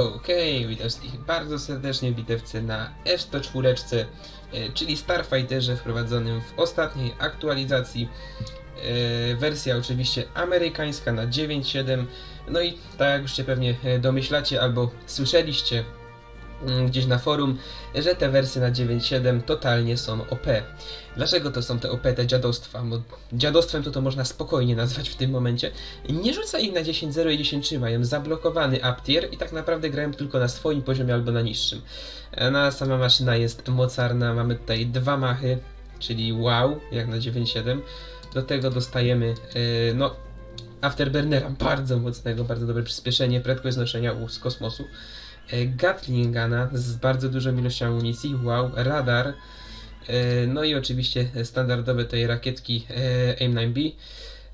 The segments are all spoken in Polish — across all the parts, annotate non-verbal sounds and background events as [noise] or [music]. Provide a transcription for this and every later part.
Okej, witam wszystkich bardzo serdecznie bitewce na F-104, e, czyli Starfighterze wprowadzonym w ostatniej aktualizacji. E, Wersja oczywiście amerykańska na 9.7. No i tak jak już się pewnie e, domyślacie albo słyszeliście gdzieś na forum, że te wersje na 9.7 totalnie są OP. Dlaczego to są te OP, te dziadostwa? Bo dziadostwem to to można spokojnie nazwać w tym momencie. Nie rzuca ich na 10.0 i 10.3, mają zablokowany up tier i tak naprawdę grają tylko na swoim poziomie albo na niższym. E, No a sama maszyna jest mocarna, mamy tutaj dwa machy, czyli wow, jak na 9.7. Do tego dostajemy, e, no, Afterburnera bardzo mocnego, bardzo dobre przyspieszenie, prędkość znoszenia z kosmosu. E, Gatling Guna z bardzo dużą ilością amunicji, wow, radar, e, no i oczywiście standardowe tej rakietki e, AIM-9B,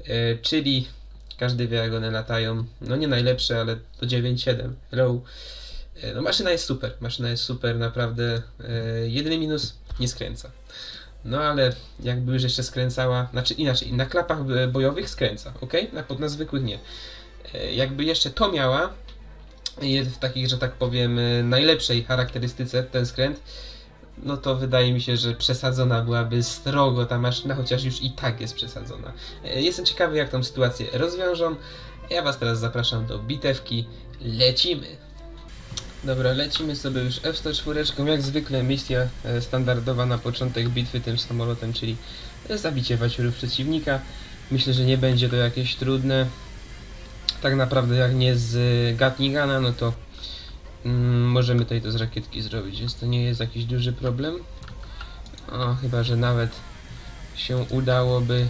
e, czyli każdy wie jak one latają, no nie najlepsze, ale to 9.7, hello. No maszyna jest super, maszyna jest super, naprawdę. Jedyny minus, nie skręca. No ale jakby już jeszcze skręcała, znaczy inaczej, na klapach bojowych skręca, ok? Na, na zwykłych nie. Jakby jeszcze to miała, je- w takich, że tak powiem, najlepszej charakterystyce ten skręt, no to wydaje mi się, że przesadzona byłaby strogo ta maszyna, chociaż już i tak jest przesadzona. E, Jestem ciekawy, jak tą sytuację rozwiążą. Ja Was teraz zapraszam do bitewki. Lecimy! Dobra, lecimy sobie już F-104, jak zwykle misja e, standardowa na początek bitwy tym samolotem, czyli zabicie waciurów przeciwnika. Myślę, że nie będzie to jakieś trudne. Tak naprawdę jak nie z e, Gatnigana, no to mm, możemy tutaj to z rakietki zrobić, więc to nie jest jakiś duży problem. O, chyba, że nawet się udałoby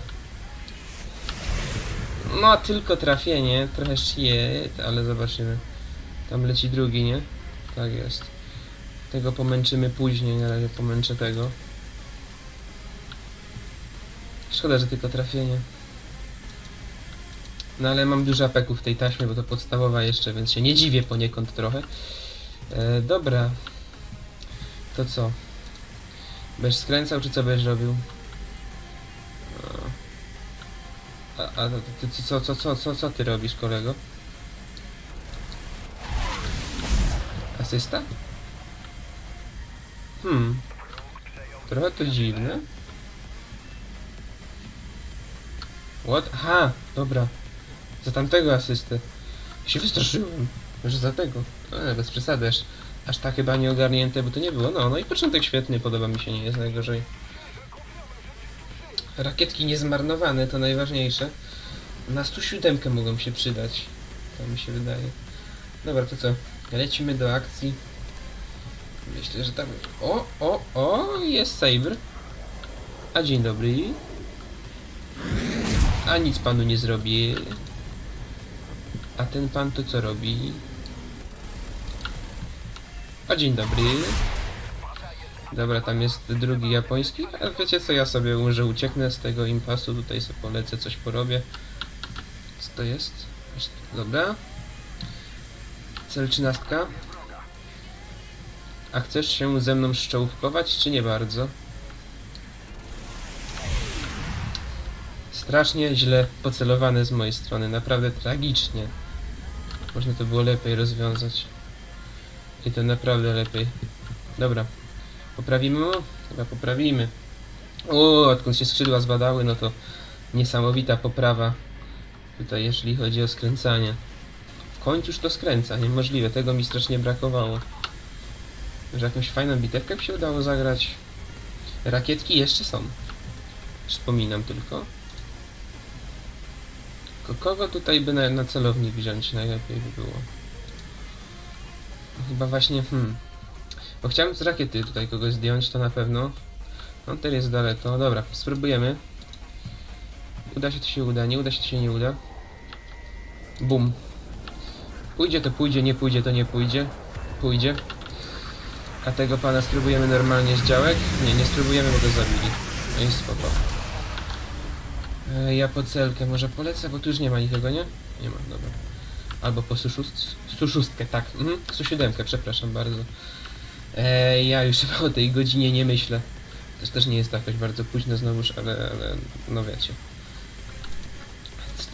no, tylko trafienie, trochę shit, ale zobaczymy. Tam leci drugi, nie? Tak jest. Tego pomęczymy później, na razie pomęczę tego. Szkoda, że tylko trafienie. No ale mam dużo apeków w tej taśmie, bo to podstawowa jeszcze, więc się nie dziwię poniekąd trochę. E, dobra. To co? Będziesz skręcał, czy co będziesz robił? A, a ty, ty, ty, co, co, co, co, co ty robisz, kolego? Asysta? Hmm. Trochę to dziwne. What? Aha, dobra. Za tamtego asystę. Się wystraszyłem, że za tego. E, bez przesady, aż, aż tak chyba nie ogarnięte, bo to nie było. No, no i początek świetny, podoba mi się, nie jest najgorzej. Rakietki niezmarnowane, to najważniejsze. Na 107 mogą się przydać. To mi się wydaje. Dobra, to co? Lecimy do akcji. Myślę, że tam... O, o, o, jest Saber. A dzień dobry. A nic panu nie zrobię. A ten pan to co robi? A dzień dobry. Dobra, tam jest drugi japoński. A wiecie co, ja sobie może ucieknę z tego impasu. Tutaj sobie polecę, coś porobię. Co to jest? Dobra. Cel trzynastka. A chcesz się ze mną szczołówkować, czy nie bardzo? Strasznie źle pocelowane z mojej strony, naprawdę tragicznie. Można to było lepiej rozwiązać. I to naprawdę lepiej. Dobra. Poprawimy mu? Chyba poprawimy. O, odkąd się skrzydła zbadały, no to niesamowita poprawa. Tutaj, jeżeli chodzi o skręcanie. W końcu już to skręca, niemożliwe, tego mi strasznie brakowało. Że jakąś fajną bitewkę się udało zagrać. Rakietki jeszcze są. Przypominam tylko. Ko- Kogo tutaj by na, na celownik wziąć najlepiej by było? Chyba właśnie, hmm. Bo chciałem z rakiety tutaj kogoś zdjąć, to na pewno. No teraz jest daleko. Dobra, spróbujemy. Uda się to się uda, nie uda się to się nie uda. Bum. Pójdzie to pójdzie, nie pójdzie to nie pójdzie. Pójdzie. A tego pana spróbujemy normalnie z działek? Nie, nie spróbujemy, bo go zabili. No i spoko. E, ja po celkę może polecę, bo tu już nie ma nikogo, nie? Nie ma, dobra. Albo po suszust, suszustkę, tak. Mhm, 107, przepraszam bardzo. E, ja już [laughs] o tej godzinie nie myślę. To też nie jest to jakoś bardzo późno znowuż, ale, ale no wiecie.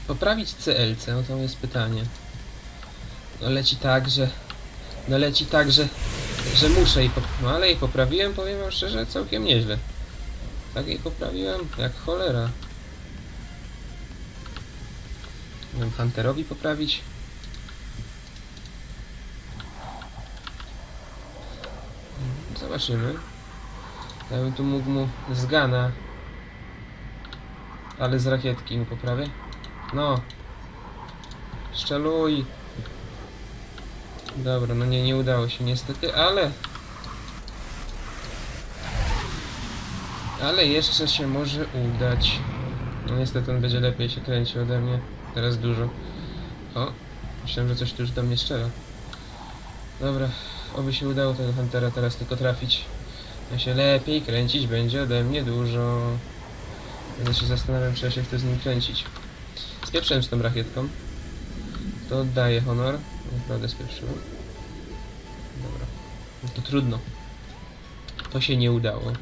Poprawić CLC, no to jest pytanie. No leci tak, że no leci tak, że, że muszę pop... No ale jej poprawiłem, powiem wam szczerze, całkiem nieźle. Tak jej poprawiłem, jak cholera. Nie wiem, Hunterowi poprawić. Zobaczymy. Ja bym tu mógł mu z gana. Ale z rakietki mu poprawię. No. Szczeluj. Dobra, no nie, nie udało się niestety, ale... Ale jeszcze się może udać. No niestety on będzie lepiej się kręcił ode mnie. Teraz dużo. O, myślałem, że coś tu już do mnie strzela. Dobra, oby się udało tego Huntera teraz tylko trafić. Ja się lepiej kręcić będzie ode mnie dużo. Ja się zastanawiam, czy ja się chcę z nim kręcić. Spieprzyłem z tą rakietką. To oddaję honor. Naprawdę spieprzyłem. Dobra. No to trudno. To się nie udało.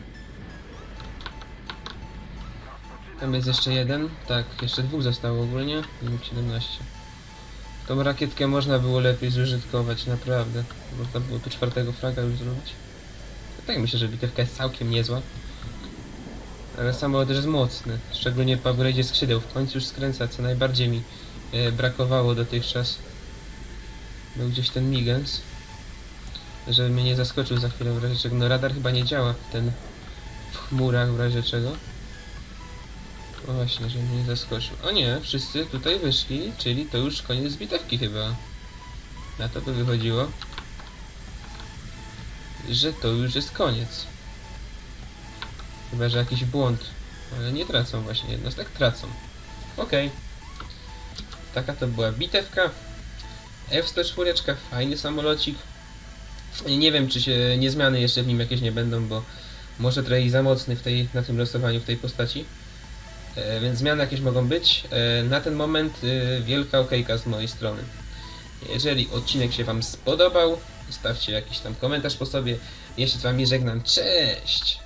Tam jest jeszcze jeden. Tak, jeszcze dwóch zostało ogólnie. Limit 17. Tą rakietkę można było lepiej zużytkować, naprawdę. Można było tu czwartego fraga już zrobić. Tak myślę, że bitewka jest całkiem niezła. Ale samolot jest mocny, szczególnie po upgrade'zie skrzydeł. W końcu już skręca, co najbardziej mi e, brakowało dotychczas. Był gdzieś ten Migens. Żeby mnie nie zaskoczył za chwilę w razie czego. No radar chyba nie działa, ten w chmurach w razie czego. Właśnie, żeby mnie nie zaskoczył. O nie, wszyscy tutaj wyszli, czyli to już koniec bitewki chyba. Na to by wychodziło. Że to już jest koniec. Chyba, że jakiś błąd. Ale nie tracą właśnie, jednostek tracą. Okej. Taka to była bitewka. F-104, fajny samolocik. Nie wiem, czy się nie zmiany jeszcze w nim jakieś nie będą, bo może trochę za mocny w tej, na tym losowaniu w tej postaci. E, więc zmiany jakieś mogą być. E, na ten moment e, wielka okejka z mojej strony. Jeżeli odcinek się Wam spodobał, zostawcie jakiś tam komentarz po sobie. Jeszcze z Wami żegnam. Cześć!